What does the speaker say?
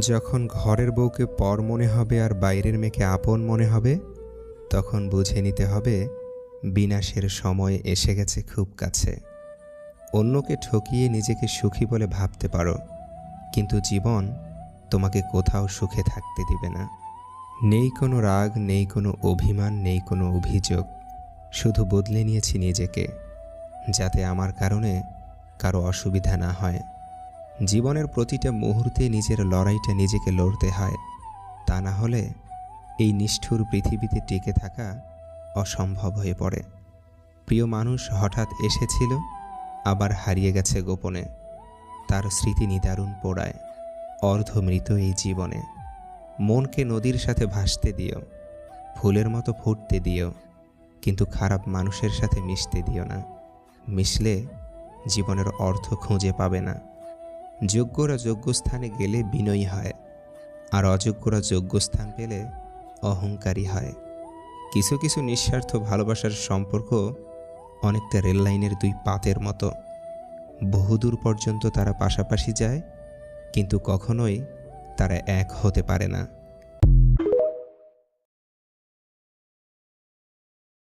যখন ঘরের বউকে পর মনে হবে আর বাইরের মেয়েকে আপন মনে হবে, তখন বুঝে নিতে হবে বিনাশের সময় এসে গেছে খুব কাছে। অন্যকে ঠকিয়ে নিজেকে সুখী বলে ভাবতে পারো, কিন্তু জীবন তোমাকে কোথাও সুখে থাকতে দিবে না। নেই কোনো রাগ, নেই কোনো অভিমান, নেই কোনো অভিযোগ, শুধু বদলে নিয়েছি নিজেকে, যাতে আমার কারণে কারও অসুবিধা না হয়। জীবনের প্রতিটা মুহূর্তে নিজের লড়াইটা নিজেকে লড়তে হয়। তা না হলে এই নিষ্ঠুর পৃথিবীতে টিকে থাকা অসম্ভব হয়ে পড়ে। প্রিয় মানুষ হঠাৎ এসেছিল, আবার হারিয়ে গেছে গোপনে। তার স্মৃতি নিদারুণ পোড়ায় অর্ধমৃত এই জীবনে। মনকে নদীর সাথে ভাসতে দিও, ফুলের মতো ফুটতে দিও, কিন্তু খারাপ মানুষের সাথে মিশতে দিও না। মিশলে জীবনের অর্থ খুঁজে পাবে না। যোগ্যরা যোগ্য স্থানে গেলে বিনয়ী হয়, আর অযোগ্যরা যোগ্য স্থান পেলে অহংকারী হয়। কিছু কিছু নিঃস্বার্থ ভালোবাসার সম্পর্ক অনেকটা রেললাইনের দুই পাতের মতো। বহুদূর পর্যন্ত তারা পাশাপাশি যায়, কিন্তু কখনোই তারা এক হতে পারে না।